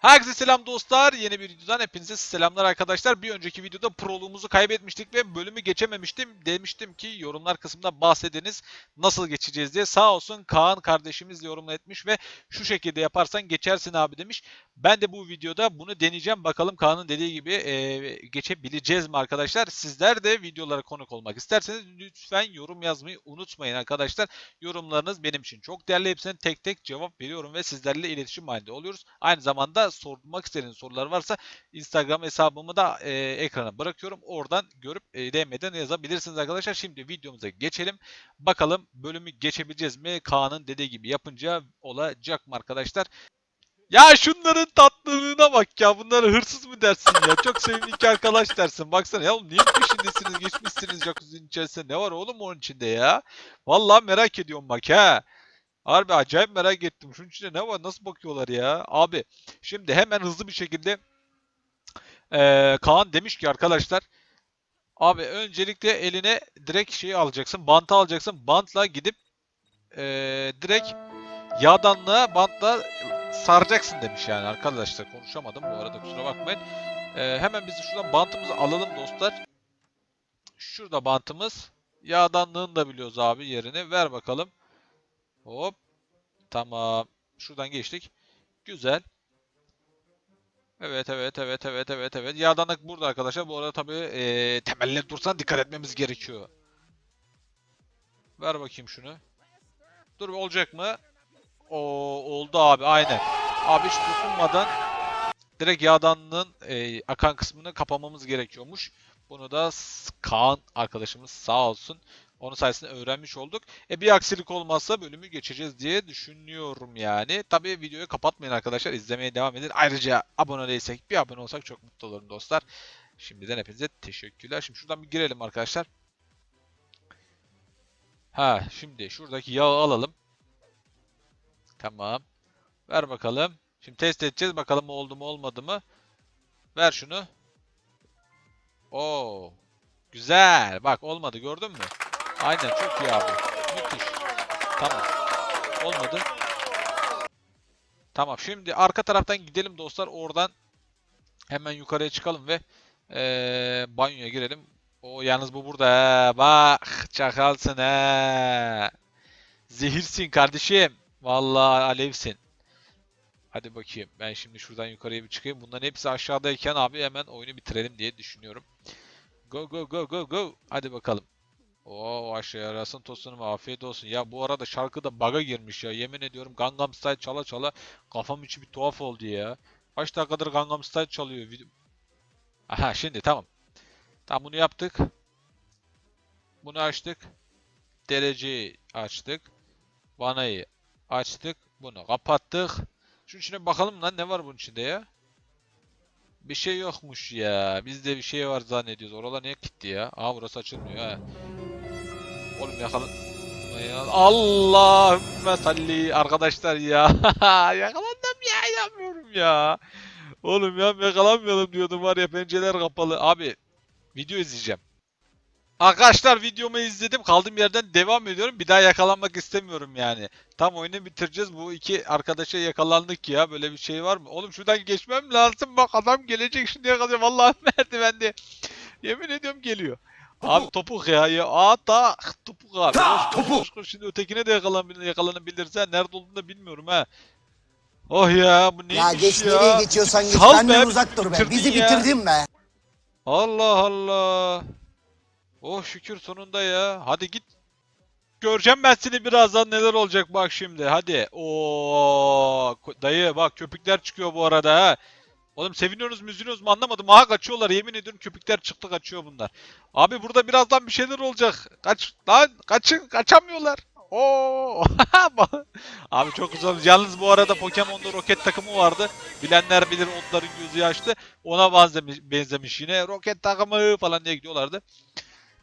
Herkese selam dostlar. Yeni bir videodan hepinize selamlar arkadaşlar. Bir önceki videoda proluğumuzu kaybetmiştik ve bölümü geçememiştim. Demiştim ki yorumlar kısmında bahsediniz nasıl geçeceğiz diye. Sağ olsun Kaan kardeşimiz yorumla etmiş ve şu şekilde yaparsan geçersin abi demiş. Ben de bu videoda bunu deneyeceğim. Bakalım Kaan'ın dediği gibi e, geçebileceğiz mi arkadaşlar? Sizler de videolara konuk olmak isterseniz lütfen yorum yazmayı unutmayın arkadaşlar. Yorumlarınız benim için çok değerli. Hepsine tek tek cevap veriyorum ve sizlerle iletişim halinde oluyoruz. Aynı zamanda sormak istediğiniz sorular varsa Instagram hesabımı da e, ekrana bırakıyorum. Oradan görüp e, DM'den yazabilirsiniz arkadaşlar. Şimdi videomuza geçelim. Bakalım bölümü geçebileceğiz mi? Kaan'ın dediği gibi yapınca olacak mı arkadaşlar? Ya şunların tatlılığına bak ya. Bunlara hırsız mı dersin ya? Çok sevimli iki arkadaş dersin. Baksana ya oğlum niye peşindesiniz? Geçmişsiniz jacuzzi'nin içerisinde. Ne var oğlum onun içinde ya? Vallahi merak ediyorum bak ha. Harbi acayip merak ettim. Şunun içinde ne var? Nasıl bakıyorlar ya? Abi şimdi hemen hızlı bir şekilde eee, Kaan demiş ki arkadaşlar Abi öncelikle eline direkt şeyi alacaksın. Bantı alacaksın. Bantla gidip eee, direkt yağdanlığa bantla saracaksın demiş yani arkadaşlar. Konuşamadım bu arada kusura bakmayın. Eee, hemen biz şuradan bantımızı alalım dostlar. Şurada bantımız. Yağdanlığını da biliyoruz abi yerini. Ver bakalım. Hop. Tamam. Şuradan geçtik. Güzel. Evet evet evet evet evet evet. Yağdanlık burada arkadaşlar. Bu arada tabii eee temelleri dursan dikkat etmemiz gerekiyor. Ver bakayım şunu. Dur olacak mı? O oldu abi aynen. Abi hiç dokunmadan direkt yağdanlığın eee, akan kısmını kapamamız gerekiyormuş. Bunu da Kaan arkadaşımız sağ olsun. Onun sayesinde öğrenmiş olduk. E bir aksilik olmazsa bölümü geçeceğiz diye düşünüyorum yani. Tabii videoyu kapatmayın arkadaşlar. izlemeye devam edin. Ayrıca abone değilsek bir abone olsak çok mutlu olurum dostlar. Şimdiden hepinize teşekkürler. Şimdi şuradan bir girelim arkadaşlar. Ha şimdi şuradaki yağı alalım. Tamam. Ver bakalım. Şimdi test edeceğiz. Bakalım oldu mu olmadı mı. Ver şunu. Oo. Güzel. Bak olmadı gördün mü? Aynen çok iyi abi. Müthiş. Tamam. Olmadı. Tamam şimdi arka taraftan gidelim dostlar. Oradan hemen yukarıya çıkalım ve eee, banyoya girelim. O yalnız bu burada he. Bak çakalsın he. Zehirsin kardeşim. Vallahi alevsin. Hadi bakayım. Ben şimdi şuradan yukarıya bir çıkayım. Bunların hepsi aşağıdayken abi hemen oyunu bitirelim diye düşünüyorum. Go go go go go. Hadi bakalım. Oo aşağı yarasın tosunum afiyet olsun. Ya bu arada şarkıda bug'a girmiş ya. Yemin ediyorum Gangnam Style çala çala kafam içi bir tuhaf oldu ya. Kaç dakikadır Gangnam Style çalıyor. Aha şimdi tamam. Tamam bunu yaptık. Bunu açtık. Dereceyi açtık. Vanayı açtık. Bunu kapattık. Şunun içine bakalım lan ne var bunun içinde ya? Bir şey yokmuş ya. Bizde bir şey var zannediyoruz. Oralar niye kilitli ya? Aa burası açılmıyor ha. Oğlum yakalan... Allahümme salli arkadaşlar ya. Yakalandım ya inanmıyorum ya. Oğlum ya yakalanmayalım diyordum var ya pencereler kapalı. Abi video izleyeceğim. Arkadaşlar videomu izledim. Kaldığım yerden devam ediyorum. Bir daha yakalanmak istemiyorum yani. Tam oyunu bitireceğiz. Bu iki arkadaşa yakalandık ya. Böyle bir şey var mı? Oğlum şuradan geçmem lazım. Bak adam gelecek şimdi yakalayacağım. Vallahi merdivende. Yemin ediyorum geliyor. Abi topuk ya. ya. Aa da topuk abi. Ta, Koş, koş, koş, koş. Şimdi ötekine de yakalan, yakalanabilirse nerede olduğunu da bilmiyorum ha. Oh ya bu neymiş Ya ya. geç nereye geçiyorsan geç. Sal Benden be, uzak dur be. bitirdin Bizi ya. bitirdin be. Allah Allah. Oh şükür sonunda ya. Hadi git. Göreceğim ben seni birazdan neler olacak bak şimdi. Hadi. Oo dayı bak köpükler çıkıyor bu arada ha. Oğlum seviniyorsunuz üzülüyorsunuz mu anlamadım. Aha kaçıyorlar yemin ediyorum köpükler çıktı kaçıyor bunlar. Abi burada birazdan bir şeyler olacak. Kaç lan kaçın kaçamıyorlar. Oo. Abi çok güzel. Yalnız bu arada Pokemon'da roket takımı vardı. Bilenler bilir otların gözü yaşlı. Ona benzemiş, benzemiş yine. Roket takımı falan diye gidiyorlardı.